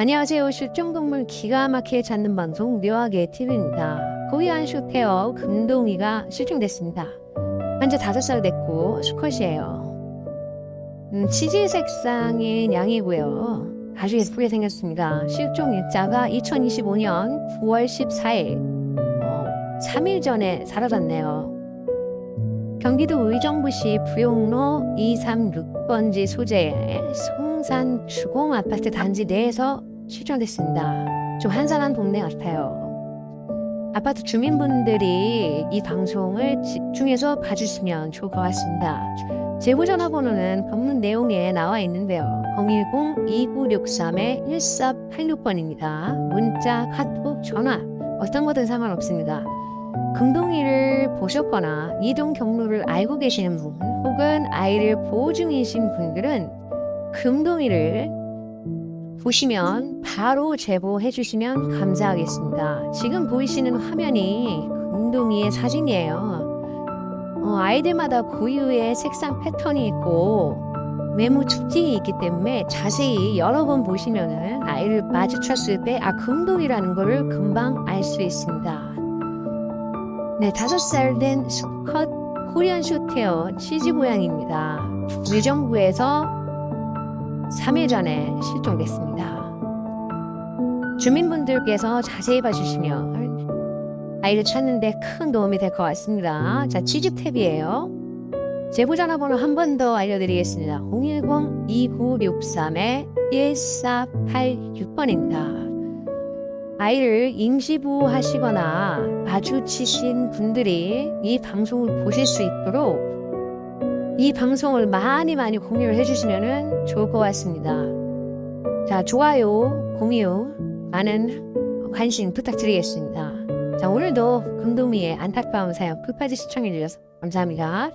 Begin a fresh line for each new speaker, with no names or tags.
안녕하세요. 실종동물 기가 막히게 찾는 방송 묘하게 TV입니다. 고위안 쇼테어 금동이가 실종됐습니다. 현재 5살 됐고 수컷이에요. 음, 치즈 색상의 양이고요. 아주 예쁘게 생겼습니다. 실종 일자가 2025년 9월 14일, 어, 3일 전에 사라졌네요. 경기도 의정부시 부용로 236번지 소재의 송 산 주공 아파트 단지 내에서 실종됐습니다. 좀 한산한 동네 같아요. 아파트 주민분들이 이 방송을 집중해서 봐주시면 좋을 것 같습니다. 제보 전화번호는 법문 내용에 나와 있는데요. 010-2963-1486번입니다. 문자, 카톡, 전화 어떤 거든 상관없습니다. 금동이를 보셨거나 이동 경로를 알고 계시는 분 혹은 아이를 보호 중이신 분들은 금동이를 보시면 바로 제보해 주시면 감사하겠습니다. 지금 보이시는 화면이 금동이의 사진이에요. 어, 아이들마다 고유의 색상 패턴이 있고 외모 특징이 있기 때문에 자세히 여러 번 보시면은 아이를 마주쳤을 때 아 금동이라는 거를 금방 알 수 있습니다. 네, 다섯 살 된 수컷 코리안 쇼테어 치즈 고양입니다. 의정부에서 3일 전에 실종됐습니다. 주민분들께서 자세히 봐주시면 아이를 찾는데 큰 도움이 될 것 같습니다. 자, 치즈 탭이에요. 제보 전화번호 한 번 더 알려드리겠습니다. 010-2963-1486번입니다. 아이를 임시보호하시거나 마주치신 분들이 이 방송을 보실 수 있도록 이 방송을 많이 많이 공유를 해주시면 좋을 것 같습니다. 자, 좋아요, 공유, 많은 관심 부탁드리겠습니다. 자, 오늘도 금도미의 안타까운 사연 끝까지 시청해주셔서 감사합니다.